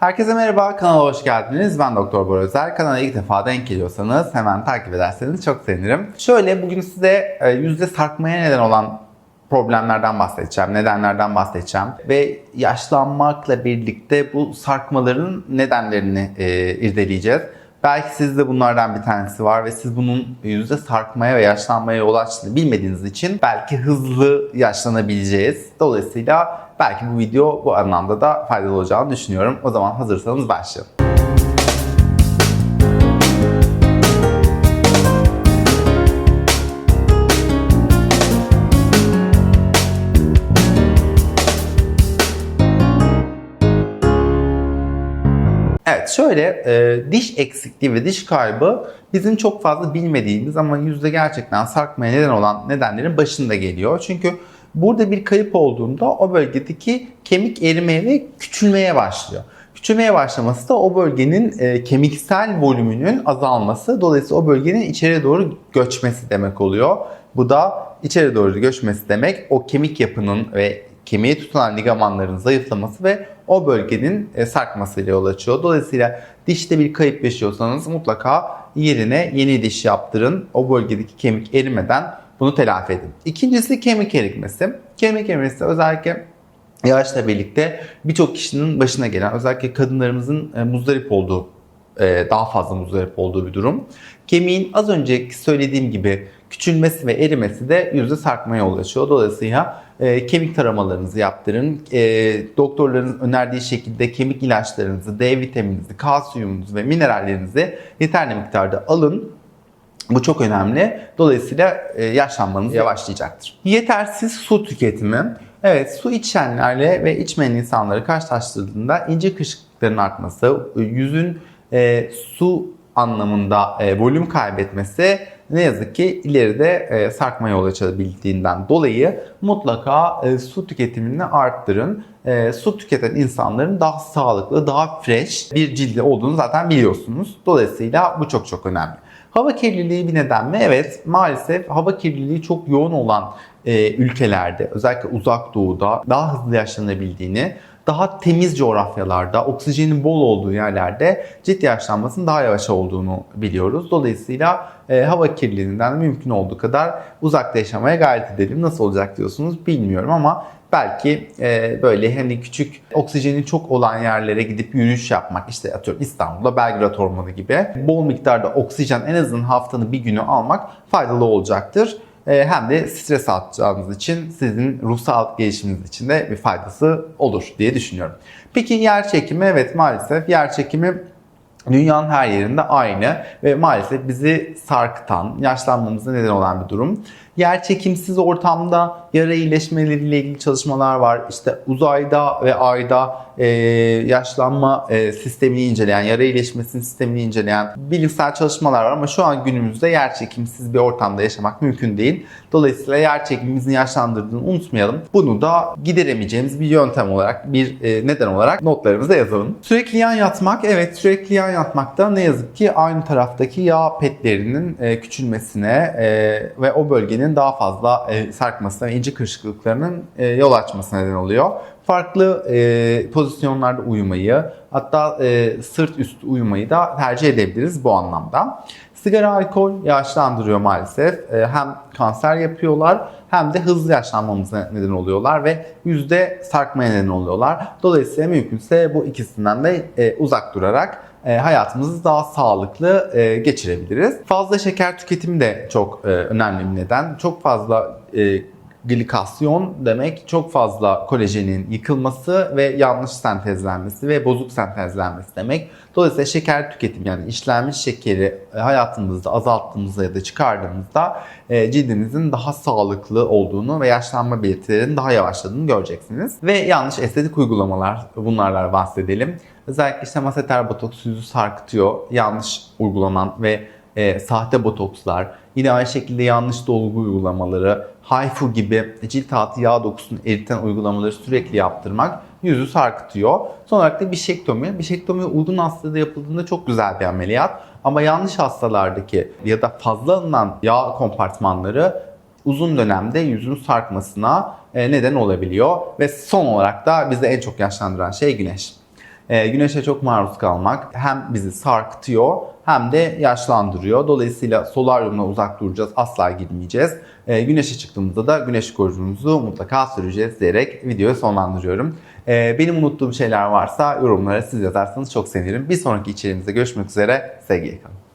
Herkese merhaba, kanala hoş geldiniz. Ben Doktor Bora. Kanala ilk defa denk geliyorsanız hemen takip ederseniz çok sevinirim. Şöyle bugün size e, yüzde sarkmaya neden olan problemlerden bahsedeceğim, nedenlerden bahsedeceğim ve yaşlanmakla birlikte bu sarkmaların nedenlerini e, irdeleyeceğiz. Belki sizde bunlardan bir tanesi var ve siz bunun yüzde sarkmaya ve yaşlanmaya yol açtığını bilmediğiniz için belki hızlı yaşlanabileceğiz. Dolayısıyla belki bu video bu anlamda da faydalı olacağını düşünüyorum. O zaman hazırsanız başlayalım. Evet şöyle e, diş eksikliği ve diş kaybı bizim çok fazla bilmediğimiz ama yüzde gerçekten sarkmaya neden olan nedenlerin başında geliyor. Çünkü burada bir kayıp olduğunda o bölgedeki kemik erimeye ve küçülmeye başlıyor. Küçülmeye başlaması da o bölgenin e, kemiksel volümünün azalması. Dolayısıyla o bölgenin içeri doğru göçmesi demek oluyor. Bu da içeri doğru göçmesi demek o kemik yapının ve kemiğe tutulan ligamanların zayıflaması ve o bölgenin e, sarkmasıyla yol açıyor. Dolayısıyla dişte bir kayıp yaşıyorsanız mutlaka yerine yeni diş yaptırın. O bölgedeki kemik erimeden bunu telafi edin. İkincisi kemik erikmesi. Kemik erimesi özellikle yaşla birlikte birçok kişinin başına gelen özellikle kadınlarımızın e, muzdarip olduğu e, daha fazla muzdarip olduğu bir durum. Kemiğin az önceki söylediğim gibi küçülmesi ve erimesi de yüzde sarkmaya yol açıyor. Dolayısıyla e, kemik taramalarınızı yaptırın. E, doktorların önerdiği şekilde kemik ilaçlarınızı, D vitamininizi, kalsiyumunuzu ve minerallerinizi yeterli miktarda alın. Bu çok önemli. Dolayısıyla e, yaşlanmanız yavaşlayacaktır. Yetersiz su tüketimi. Evet su içenlerle ve içmeyen insanları karşılaştırdığında ince kırışıklıkların artması, yüzün e, su anlamında e, volüm kaybetmesi ne yazık ki ileride e, sarkma yol açabildiğinden dolayı mutlaka e, su tüketimini arttırın. E, su tüketen insanların daha sağlıklı, daha fresh bir cildi olduğunu zaten biliyorsunuz. Dolayısıyla bu çok çok önemli. Hava kirliliği bir neden mi? Evet maalesef hava kirliliği çok yoğun olan e, ülkelerde özellikle uzak doğuda daha hızlı yaşlanabildiğini, daha temiz coğrafyalarda, oksijenin bol olduğu yerlerde cilt yaşlanmasının daha yavaş olduğunu biliyoruz. Dolayısıyla e, hava kirliliğinden mümkün olduğu kadar uzakta yaşamaya gayret edelim. Nasıl olacak diyorsunuz bilmiyorum ama belki e, böyle hani küçük oksijenin çok olan yerlere gidip yürüyüş yapmak işte atıyorum İstanbul'da Belgrad Ormanı gibi bol miktarda oksijen en azından haftanın bir günü almak faydalı olacaktır. E, hem de stres atacağınız için sizin ruhsal gelişiminiz için de bir faydası olur diye düşünüyorum. Peki yer çekimi evet maalesef yer çekimi Dünyanın her yerinde aynı ve maalesef bizi sarkıtan, yaşlanmamıza neden olan bir durum. Yer çekimsiz ortamda yara iyileşmeleriyle ilgili çalışmalar var. İşte uzayda ve ayda e, yaşlanma e, sistemini inceleyen, yara iyileşmesinin sistemini inceleyen bilimsel çalışmalar var ama şu an günümüzde yer çekimsiz bir ortamda yaşamak mümkün değil. Dolayısıyla yer çekimimizin yaşlandırdığını unutmayalım. Bunu da gideremeyeceğimiz bir yöntem olarak, bir e, neden olarak notlarımıza yazalım. Sürekli yan yatmak, evet sürekli yan yatmakta ne yazık ki aynı taraftaki yağ petlerinin e, küçülmesine e, ve o bölgenin daha fazla e, sarkmasına ve ince kırışıklıklarının e, yol açmasına neden oluyor. Farklı e, pozisyonlarda uyumayı hatta e, sırt üstü uyumayı da tercih edebiliriz bu anlamda. Sigara, alkol yaşlandırıyor maalesef. E, hem kanser yapıyorlar hem de hızlı yaşlanmamıza neden oluyorlar ve yüzde sarkmaya neden oluyorlar. Dolayısıyla mümkünse bu ikisinden de e, uzak durarak hayatımızı daha sağlıklı e, geçirebiliriz. Fazla şeker tüketimi de çok e, önemli bir neden. Çok fazla e, glikasyon demek çok fazla kolajenin yıkılması ve yanlış sentezlenmesi ve bozuk sentezlenmesi demek. Dolayısıyla şeker tüketimi yani işlenmiş şekeri hayatımızda azalttığımızda ya da çıkardığımızda e, cildinizin daha sağlıklı olduğunu ve yaşlanma belirtilerinin daha yavaşladığını göreceksiniz. Ve yanlış estetik uygulamalar bunlarla bahsedelim. Özellikle işte maseter botoks yüzü sarkıtıyor. Yanlış uygulanan ve e, sahte botokslar, yine aynı şekilde yanlış dolgu uygulamaları, HIFU gibi cilt altı yağ dokusunu eriten uygulamaları sürekli yaptırmak yüzü sarkıtıyor. Son olarak da bişektomi. Bişektomi uygun hastada yapıldığında çok güzel bir ameliyat. Ama yanlış hastalardaki ya da fazla alınan yağ kompartmanları uzun dönemde yüzün sarkmasına e, neden olabiliyor. Ve son olarak da bizi en çok yaşlandıran şey güneş. E, güneşe çok maruz kalmak hem bizi sarkıtıyor hem de yaşlandırıyor. Dolayısıyla solaryumla uzak duracağız. Asla girmeyeceğiz. E, güneşe çıktığımızda da güneş koruyucumuzu mutlaka süreceğiz diyerek videoyu sonlandırıyorum. E, benim unuttuğum şeyler varsa yorumlara siz yazarsanız çok sevinirim. Bir sonraki içeriğimizde görüşmek üzere. Sevgiyle kalın.